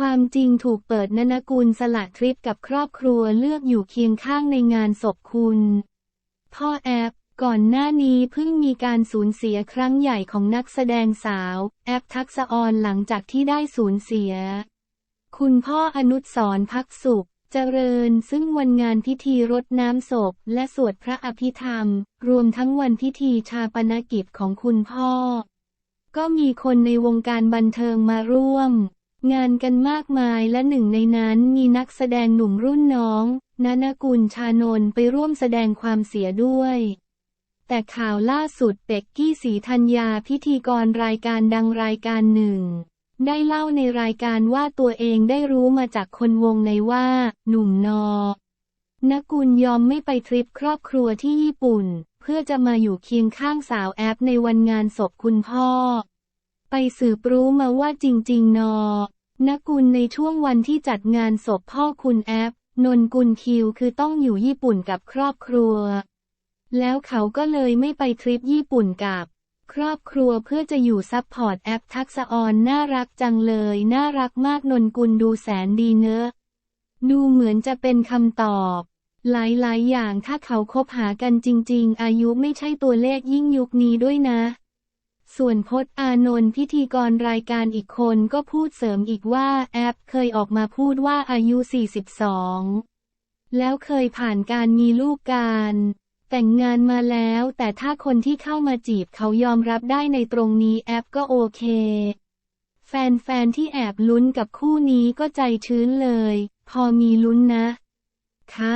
ความจริงถูกเปิดนนกุลสละทริปกับครอบครัวเลือกอยู่เคียงข้างในงานศพคุณ พ่อแอปก่อนหน้านี้เพิ่งมีการสูญเสียครั้งใหญ่ของนักแสดงสาว แอปทักษออนหลังจากที่ได้สูญเสีย คุณพ่ออนุสรพักสุขเจริญซึ่งวันงานพิธีรดน้ำศพ และสวดพระอภิธรรม รวมทั้งวันพิธีชาปนกิจของคุณพ่อ ก็มีคนในวงการบันเทิงมาร่วม งานกันมากมายและหนึ่งในนั้นมีนักแสดงหนุ่มรุ่นน้องนนกุลชานนท์ไปร่วมแสดงความเสียด้วย แต่ข่าวล่าสุดเป็กกี้สีธัญญาพิธีกรรายการดังรายการหนึ่ง ได้เล่าในรายการว่าตัวเองได้รู้มาจากคนวงในว่า หนุ่มนอนกุลยอมไม่ไปทริปครอบครัวที่ญี่ปุ่น เพื่อจะมาอยู่เคียงข้างสาวแอปในวันงานศพคุณพ่อ ไปสืบรู้มาว่าจริง ๆ นอนกุลในช่วงวันที่จัดงานศพพ่อคุณแอป นนกุลคิวคือต้องอยู่ญี่ปุ่นกับครอบครัว แล้วเขาก็เลยไม่ไปทริปญี่ปุ่นกับ ครอบครัวเพื่อจะอยู่ซับพอร์ตแอปทักษออนน่ารักจังเลย น่ารักมากนนกุลดูแสนดีเนอะดูเหมือนจะเป็นคำตอบหลายๆ อย่างถ้าเขาคบหากันจริง ๆ อายุไม่ใช่ตัวเลขยิ่งยุคนี้ด้วยนะ ส่วนพจน์อานนท์พิธีกรรายการอีกคนก็พูดเสริมอีกว่าแอปเคยออกมาพูดว่าอายุ 42 แล้วเคยผ่านการมีลูกการ แต่งงานมาแล้วแต่ถ้าคนที่เข้ามาจีบเขายอมรับได้ในตรงนี้แอปก็โอเค แฟนๆที่แอบลุ้นกับคู่นี้ก็ใจชื้นเลย พอมีลุ้นนะ คะ